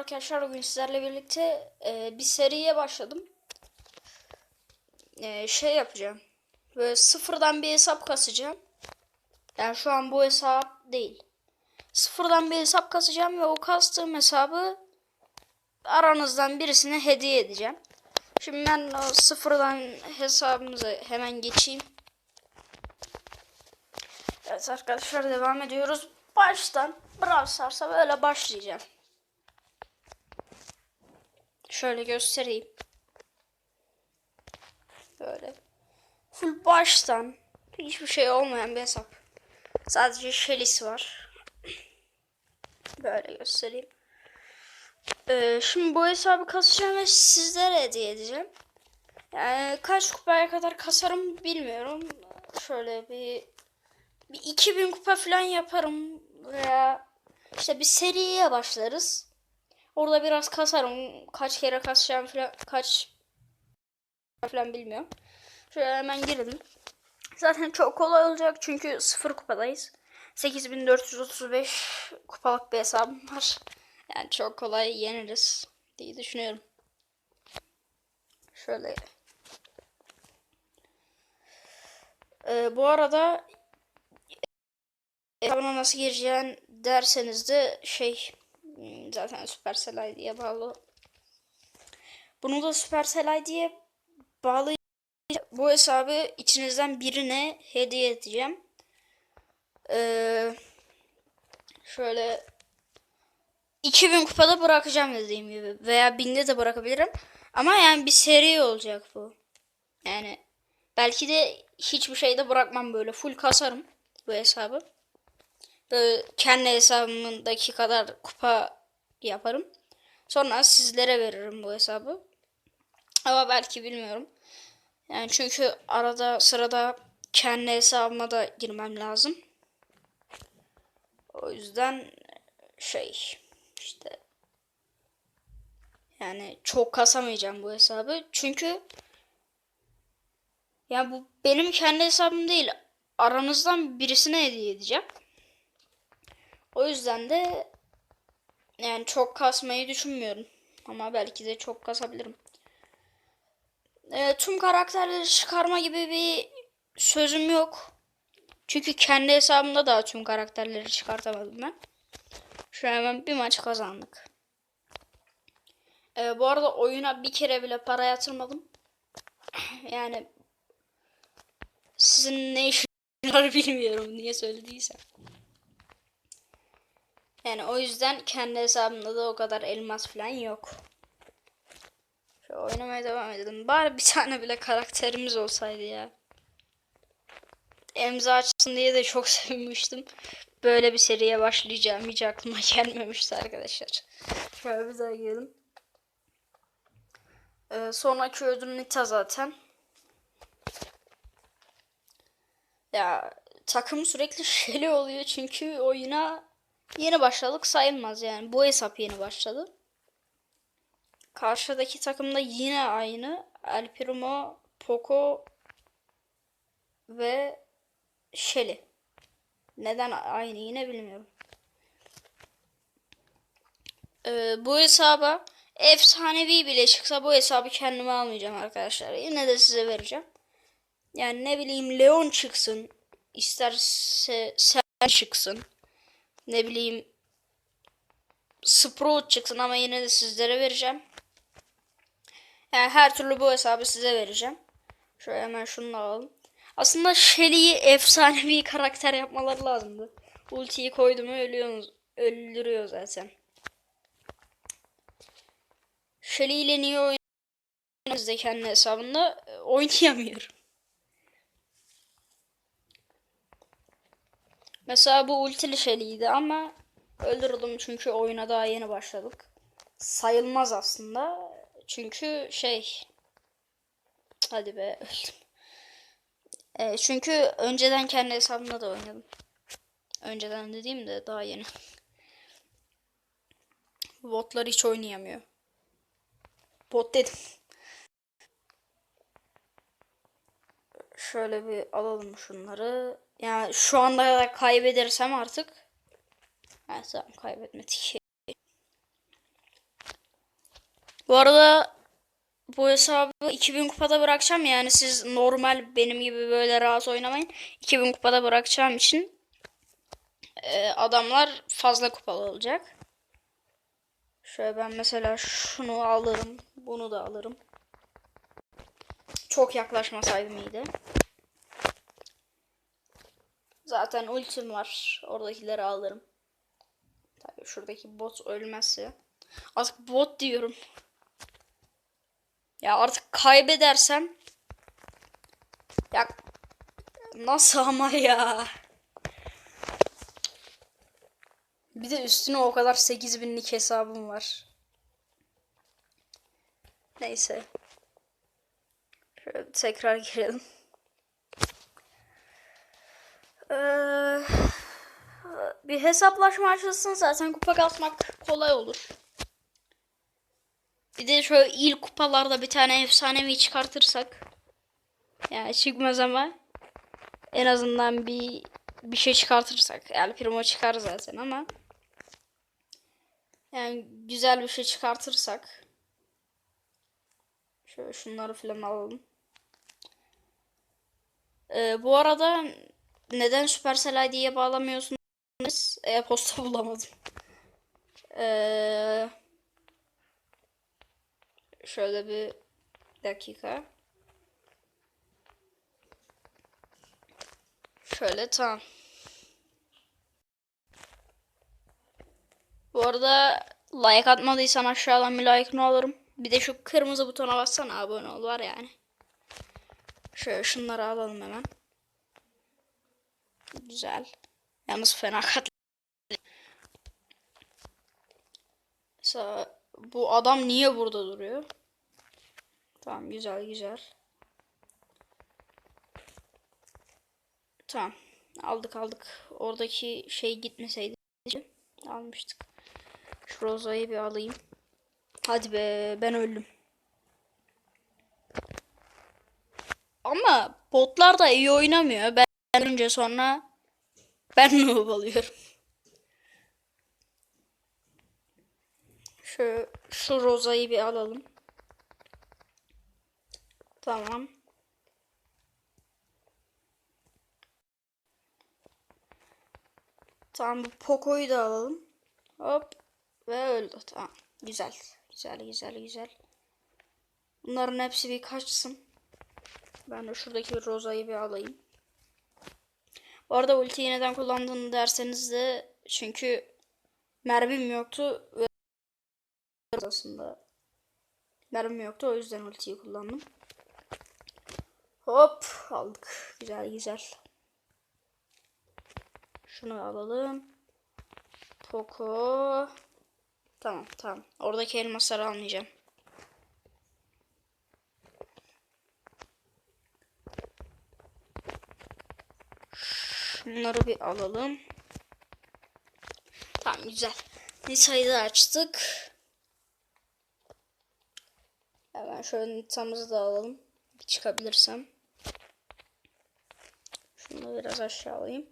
arkadaşlar bugün sizlerle birlikte e, bir seriye başladım. E, şey yapacağım. Böyle sıfırdan bir hesap kasacağım. Yani şu an bu hesap değil. Sıfırdan bir hesap kasacağım ve o kastığım hesabı aranızdan birisine hediye edeceğim. Şimdi ben o sıfırdan hesabımıza hemen geçeyim. Evet arkadaşlar devam ediyoruz. Baştan Brawl Stars'a böyle başlayacağım. Şöyle göstereyim. Böyle. Full baştan hiçbir şey olmayan bir hesap. Sadece Shelly'si var. Böyle göstereyim. Ee, şimdi bu hesabı kasacağım ve sizlere hediye edeceğim. Yani kaç kupaya kadar kasarım bilmiyorum. Şöyle bir, bir 2000 kupa falan yaparım veya işte bir seriye başlarız. Orada biraz kasarım. Kaç kere kasacağım falan kaç falan bilmiyorum. Şöyle hemen girelim. Zaten çok kolay olacak çünkü sıfır kupadayız. 8435 kupalık bir hesabım var. Yani çok kolay yeniriz diye düşünüyorum. Şöyle. Ee, bu arada hesabına nasıl gireceğin derseniz de şey zaten Supercell ID'ye bağlı. Bunu da Supercell ID'ye bağlı bu hesabı içinizden birine hediye edeceğim. Ee, şöyle 2000 kupada bırakacağım dediğim gibi veya 1000'de de bırakabilirim. Ama yani bir seri olacak bu. Yani belki de hiçbir şeyde bırakmam böyle full kasarım bu hesabı. Böyle kendi hesabımdaki kadar kupa yaparım. Sonra sizlere veririm bu hesabı. Ama belki bilmiyorum. Yani çünkü arada sırada kendi hesabıma da girmem lazım. O yüzden şey işte yani çok kasamayacağım bu hesabı. Çünkü ya bu benim kendi hesabım değil. Aranızdan birisine hediye edeceğim. O yüzden de yani çok kasmayı düşünmüyorum. Ama belki de çok kasabilirim. E, tüm karakterleri çıkarma gibi bir sözüm yok. Çünkü kendi hesabımda da tüm karakterleri çıkartamadım ben. Şu an hemen bir maç kazandık. E, bu arada oyuna bir kere bile para yatırmadım. yani sizin ne işiniz var bilmiyorum niye söylediysem. Yani o yüzden kendi hesabımda da o kadar elmas falan yok. Şöyle oynamaya devam edelim. Bari bir tane bile karakterimiz olsaydı ya. Emza açsın diye de çok sevinmiştim. Böyle bir seriye başlayacağım hiç aklıma gelmemişti arkadaşlar. Şöyle bir daha girelim. Ee, sonraki ödül Nita zaten. Ya takım sürekli şeli oluyor çünkü oyuna yeni başladık sayılmaz yani. Bu hesap yeni başladı. Karşıdaki takımda yine aynı. El Primo, Poco ve Shelly. Neden aynı yine bilmiyorum. Ee, bu hesaba efsanevi bile çıksa bu hesabı kendime almayacağım arkadaşlar. Yine de size vereceğim. Yani ne bileyim Leon çıksın. isterse sen çıksın. Ne bileyim Sprout çıksın ama yine de sizlere vereceğim. Yani her türlü bu hesabı size vereceğim. Şöyle hemen şunu alalım. Aslında Shelly'yi efsane bir karakter yapmaları lazımdı. Ultiyi koydum ölüyor, öldürüyor zaten. Shelly ile niye oynuyoruz kendi hesabında oynayamıyorum. Mesela bu ultili Shelly'ydi ama öldürdüm çünkü oyuna daha yeni başladık. Sayılmaz aslında. Çünkü şey hadi be öldüm. E, çünkü önceden kendi hesabımda da oynadım. Önceden dediğim de daha yeni. Botlar hiç oynayamıyor. Bot dedim. Şöyle bir alalım şunları. Yani şu anda da kaybedersem artık. Ha, tamam kaybetmedik. Bu arada bu hesabı 2000 kupada bırakacağım yani siz normal benim gibi böyle rahat oynamayın. 2000 kupada bırakacağım için e, adamlar fazla kupalı olacak. Şöyle ben mesela şunu alırım, bunu da alırım. Çok yaklaşmasaydım iyiydi. Zaten ultim var. Oradakileri alırım. Tabii şuradaki bot ölmezse. Artık bot diyorum. Ya artık kaybedersem ya nasıl ama ya? Bir de üstüne o kadar 8000'lik hesabım var. Neyse. Şöyle tekrar girelim. Ee, bir hesaplaşma açılsın zaten kupa kasmak kolay olur. Bir de şöyle ilk kupalarda bir tane efsanevi çıkartırsak. Yani çıkmaz ama en azından bir bir şey çıkartırsak. Yani primo çıkar zaten ama yani güzel bir şey çıkartırsak şöyle şunları falan alalım. Ee, bu arada neden Supercell ID'ye bağlamıyorsunuz? E-posta bulamadım. Eee Şöyle bir dakika. Şöyle tamam. Bu arada like atmadıysan aşağıdan bir like'ını alırım. Bir de şu kırmızı butona bassana abone ol var yani. Şöyle şunları alalım hemen. Güzel. Yalnız fena kat. Mesela bu adam niye burada duruyor? Tamam güzel güzel. Tamam. Aldık aldık. Oradaki şey gitmeseydi almıştık. Şu rozayı bir alayım. Hadi be ben öldüm. Ama botlar da iyi oynamıyor. Ben önce sonra ben noob oluyorum. Şu, şu rozayı bir alalım. Tamam. Tamam bu Poco'yu da alalım. Hop. Ve öldü. Tamam. Güzel. Güzel güzel güzel. Bunların hepsi bir kaçsın. Ben de şuradaki rozayı bir alayım. Bu arada ultiyi neden kullandığını derseniz de çünkü mermim yoktu ve aslında mermim yoktu o yüzden ultiyi kullandım. Hop aldık. Güzel güzel. Şunu alalım. Poco. Tamam tamam. Oradaki elmasları almayacağım. Şunları bir alalım. Tamam güzel. Nita'yı da açtık. Hemen şöyle Nita'mızı da alalım. Bir çıkabilirsem. Şunu biraz aşağı alayım.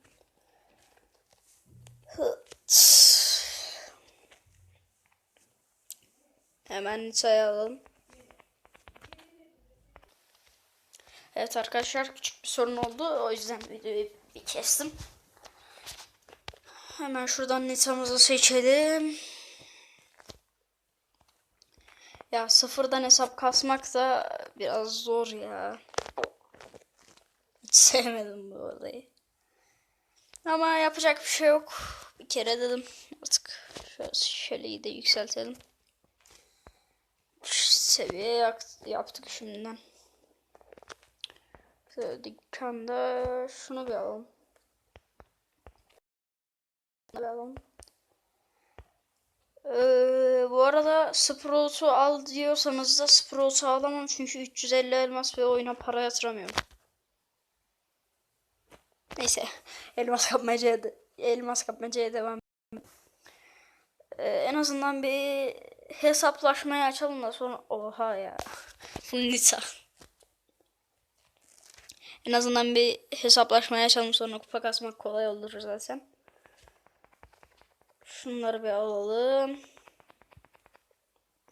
Hemen Nita'yı alalım. Evet arkadaşlar küçük bir sorun oldu. O yüzden videoyu bir kestim. Hemen şuradan Nita'mızı seçelim. Ya sıfırdan hesap kasmak da biraz zor ya. Hiç sevmedim bu olayı. Ama yapacak bir şey yok. Bir kere dedim. Artık şöyle şöyle de yükseltelim. Şu seviye yaptık şimdiden. Şöyle dükkanda şunu bir alalım. Şunu bir alalım. Ee, bu arada Sprout'u al diyorsanız da Sprout'u alamam çünkü 350 elmas ve oyuna para yatıramıyorum. Neyse elmas kapmacaya elmas kapmacaya devam. Ee, en azından bir hesaplaşmayı açalım da sonra oha ya. Nisa. En azından bir hesaplaşmaya açalım sonra kupa kasmak kolay olur zaten. Şunları bir alalım.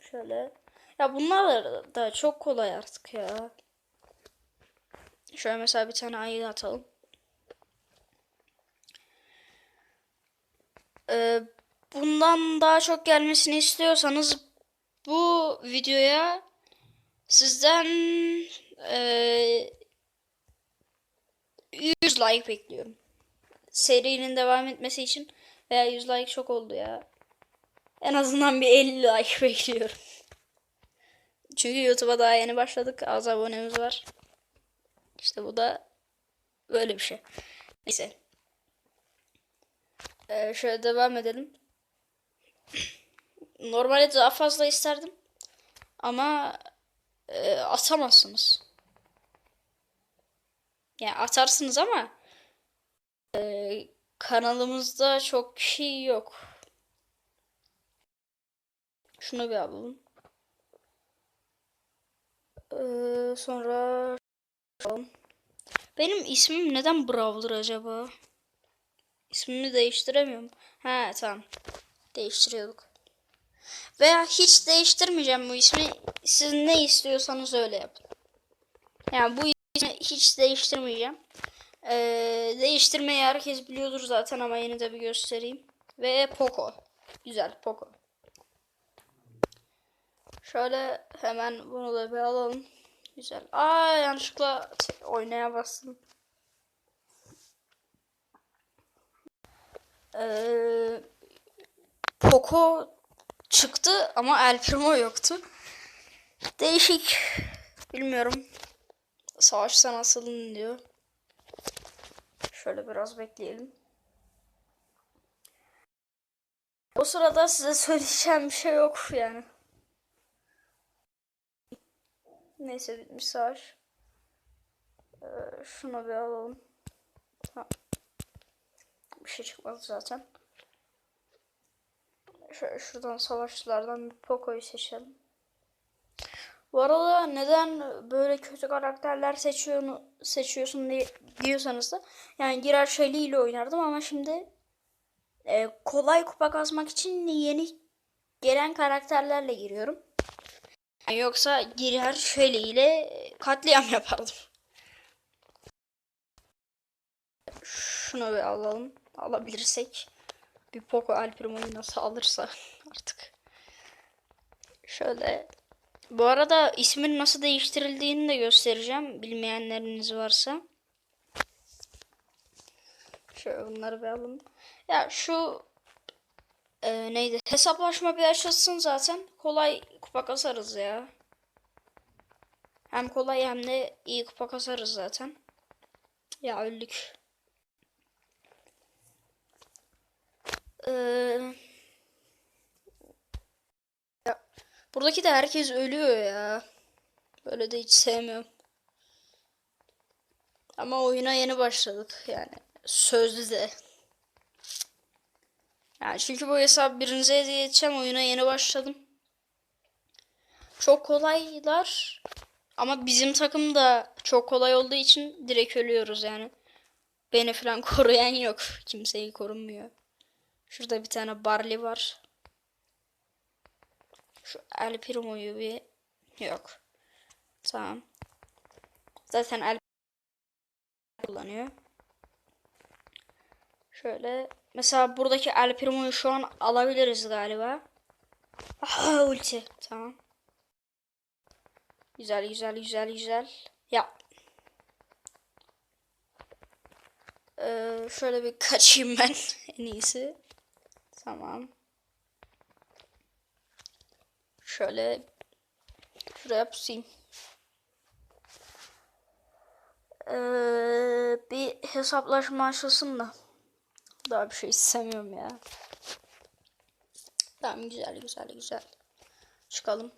Şöyle. Ya bunlar da çok kolay artık ya. Şöyle mesela bir tane ayı atalım. Ee, bundan daha çok gelmesini istiyorsanız bu videoya sizden eee 100 like bekliyorum. Serinin devam etmesi için veya 100 like çok oldu ya. En azından bir 50 like bekliyorum. Çünkü YouTube'a daha yeni başladık. Az abonemiz var. İşte bu da böyle bir şey. Neyse. Ee, şöyle devam edelim. Normalde daha fazla isterdim. Ama e, atamazsınız. Yani atarsınız ama e, kanalımızda çok şey yok. Şunu bir alalım. Ee, sonra benim ismim neden Brawler acaba? İsmimi değiştiremiyorum. He tamam. Değiştiriyorduk. Veya hiç değiştirmeyeceğim bu ismi. Siz ne istiyorsanız öyle yapın. Yani bu hiç değiştirmeyeceğim. Ee, değiştirmeyi herkes biliyordur zaten ama yine de bir göstereyim. Ve Poco. Güzel Poco. Şöyle hemen bunu da bir alalım. Güzel. Aa yanlışlıkla oynaya bastım. Ee, Poco çıktı ama El Primo yoktu. Değişik. Bilmiyorum. Savaşta nasılın diyor. Şöyle biraz bekleyelim. O sırada size söyleyeceğim bir şey yok yani. Neyse bitmiş savaş. Ee, şunu bir alalım. Tamam. Bir şey çıkmadı zaten. Şöyle şuradan savaşçılardan bir Poco'yu seçelim. Bu arada neden böyle kötü karakterler seçiyor, seçiyorsun diye, diyorsanız da yani girer Shelly oynardım ama şimdi e, kolay kupa kazmak için yeni gelen karakterlerle giriyorum. Yani yoksa girer Shelly katliam yapardım. Şunu bir alalım. Alabilirsek. Bir Poco Alprimo'yu nasıl alırsa artık. Şöyle bu arada ismin nasıl değiştirildiğini de göstereceğim. Bilmeyenleriniz varsa. Şöyle bunları bir alalım. Ya şu e, neydi? Hesaplaşma bir açılsın zaten. Kolay kupa kasarız ya. Hem kolay hem de iyi kupa kasarız zaten. Ya öldük. Eee... Buradaki de herkes ölüyor ya. Böyle de hiç sevmiyorum. Ama oyuna yeni başladık yani. Sözlü de. Yani çünkü bu hesap birinize hediye edeceğim. Oyuna yeni başladım. Çok kolaylar. Ama bizim takım da çok kolay olduğu için direkt ölüyoruz yani. Beni falan koruyan yok. Kimseyi korunmuyor. Şurada bir tane Barley var. Şu El Primo'yu bir yok. Tamam. Zaten El kullanıyor. Şöyle mesela buradaki El Primo'yu şu an alabiliriz galiba. Aha ulti. Tamam. Güzel güzel güzel güzel. Ya. Ee, şöyle bir kaçayım ben en iyisi. Tamam. Şöyle şuraya pusayım. Ee, bir hesaplaşma açılsın da. Daha bir şey istemiyorum ya. Tamam güzel güzel güzel. Çıkalım.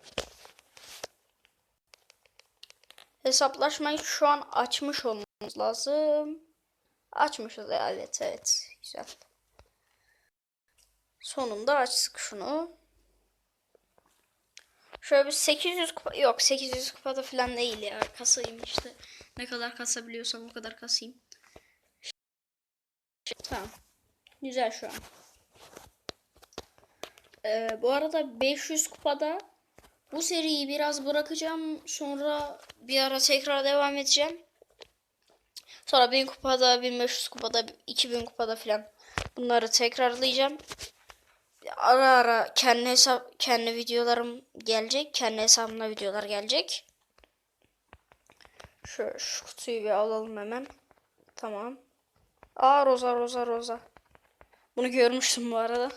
Hesaplaşmayı şu an açmış olmamız lazım. Açmışız evet evet güzel. Sonunda açtık şunu. Şöyle bir 800 kupa yok 800 kupada falan değil ya kasayım işte ne kadar kasabiliyorsam o kadar kasayım. Tamam. Güzel şu an. Ee, bu arada 500 kupada Bu seriyi biraz bırakacağım. Sonra bir ara tekrar devam edeceğim. Sonra 1000 kupada, 1500 kupada, 2000 kupada falan bunları tekrarlayacağım. Ara ara kendi hesap kendi videolarım gelecek. Kendi hesabımda videolar gelecek. Şu, şu kutuyu bir alalım hemen. Tamam. Aa Roza Roza Roza. Bunu görmüştüm bu arada.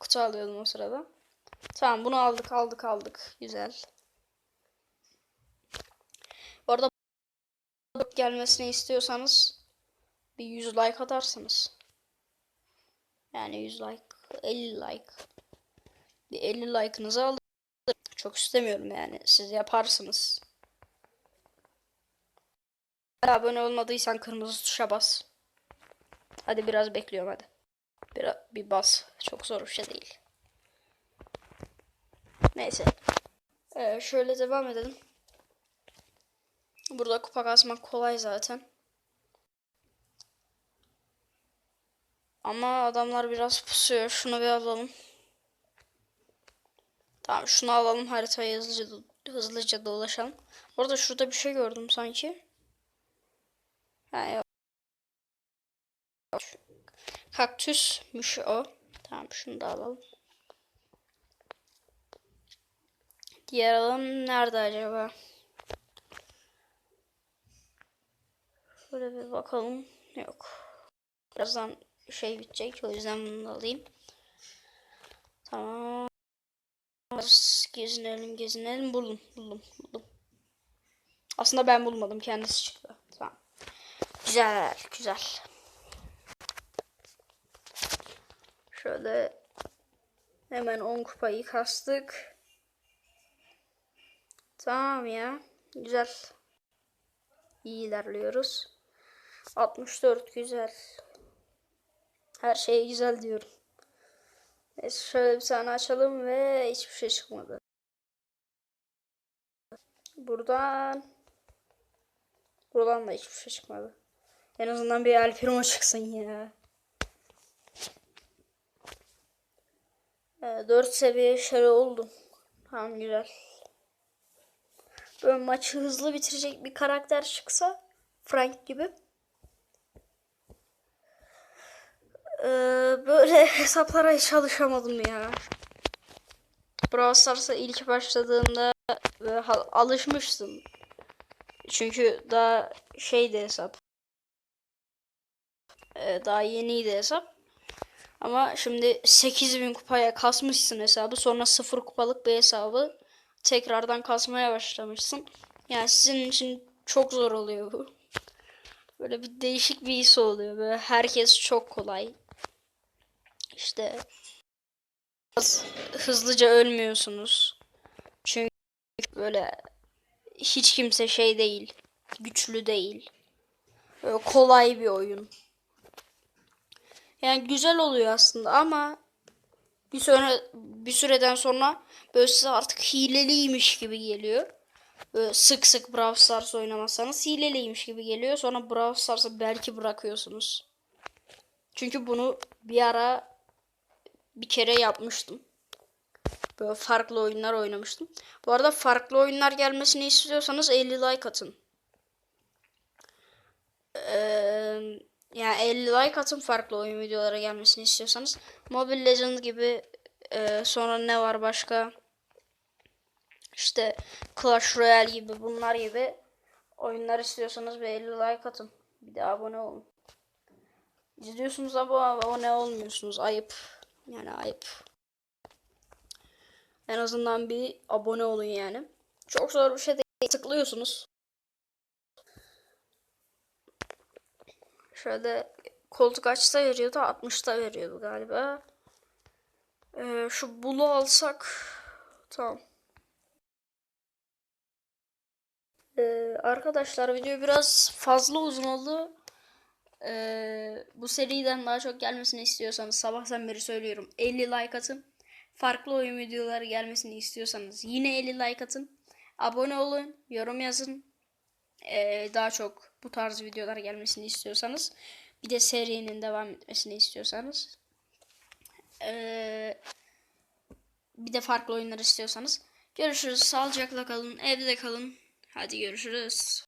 Kutu alıyordum o sırada. Tamam bunu aldık aldık aldık. Güzel. Orada gelmesini istiyorsanız bir 100 like atarsınız. Yani 100 like, 50 like. Bir 50 like'ınızı alırım. Çok istemiyorum yani. Siz yaparsınız. Abone olmadıysan kırmızı tuşa bas. Hadi biraz bekliyorum hadi. Bir, bir bas. Çok zor bir şey değil. Neyse. Ee, şöyle devam edelim. Burada kupa kasmak kolay zaten. Ama adamlar biraz pusuyor. Şunu bir alalım. Tamam şunu alalım. Haritayı hızlıca, hızlıca dolaşalım. Orada şurada bir şey gördüm sanki. Ha, yok. Kaktüsmüş o. Tamam şunu da alalım. Diğer alan nerede acaba? Şöyle bir bakalım. Yok. Birazdan şey bitecek. O yüzden bunu da alayım. Tamam. Gezinelim gezinelim. Buldum buldum buldum. Aslında ben bulmadım. Kendisi çıktı. Tamam. Güzel güzel. Şöyle hemen 10 kupayı kastık. Tamam ya. Güzel. İyi ilerliyoruz. 64 güzel. Her şey güzel diyorum. Neyse şöyle bir tane açalım ve hiçbir şey çıkmadı. Buradan Buradan da hiçbir şey çıkmadı. En azından bir El Primo çıksın ya. Ee, 4 seviye şöyle oldu. Tamam güzel. Böyle maçı hızlı bitirecek bir karakter çıksa Frank gibi. Ee, böyle hesaplara hiç çalışamadım ya. Brawl Stars'a ilk başladığımda alışmıştım. Çünkü daha şeydi hesap. Ee, daha yeniydi hesap. Ama şimdi 8000 kupaya kasmışsın hesabı. Sonra 0 kupalık bir hesabı tekrardan kasmaya başlamışsın. Yani sizin için çok zor oluyor bu. Böyle bir değişik bir his oluyor. Böyle herkes çok kolay. İşte hızlıca ölmüyorsunuz. Çünkü böyle hiç kimse şey değil. Güçlü değil. Böyle kolay bir oyun. Yani güzel oluyor aslında ama bir sonra bir süreden sonra böyle size artık hileliymiş gibi geliyor. Böyle sık sık Brawl Stars oynamazsanız hileliymiş gibi geliyor. Sonra Brawl Stars'ı belki bırakıyorsunuz. Çünkü bunu bir ara bir kere yapmıştım. Böyle farklı oyunlar oynamıştım. Bu arada farklı oyunlar gelmesini istiyorsanız 50 like atın. Ee, yani 50 like atın farklı oyun videolara gelmesini istiyorsanız. Mobile Legends gibi e, sonra ne var başka? İşte Clash Royale gibi bunlar gibi oyunlar istiyorsanız bir 50 like atın. Bir de abone olun. İzliyorsunuz ama abone olmuyorsunuz. Ayıp. Yani ayıp. En azından bir abone olun yani. Çok zor bir şey değil. Tıklıyorsunuz. Şöyle koltuk açta veriyordu. 60'ta veriyordu galiba. Ee, şu bulu alsak. Tamam. Ee, arkadaşlar video biraz fazla uzun oldu. Ee, bu seriden daha çok gelmesini istiyorsanız sabahtan beri söylüyorum 50 like atın. Farklı oyun videoları gelmesini istiyorsanız yine 50 like atın. Abone olun, yorum yazın. Ee, daha çok bu tarz videolar gelmesini istiyorsanız. Bir de serinin devam etmesini istiyorsanız. Ee, bir de farklı oyunlar istiyorsanız. Görüşürüz. Sağlıcakla kalın. Evde kalın. Hadi görüşürüz.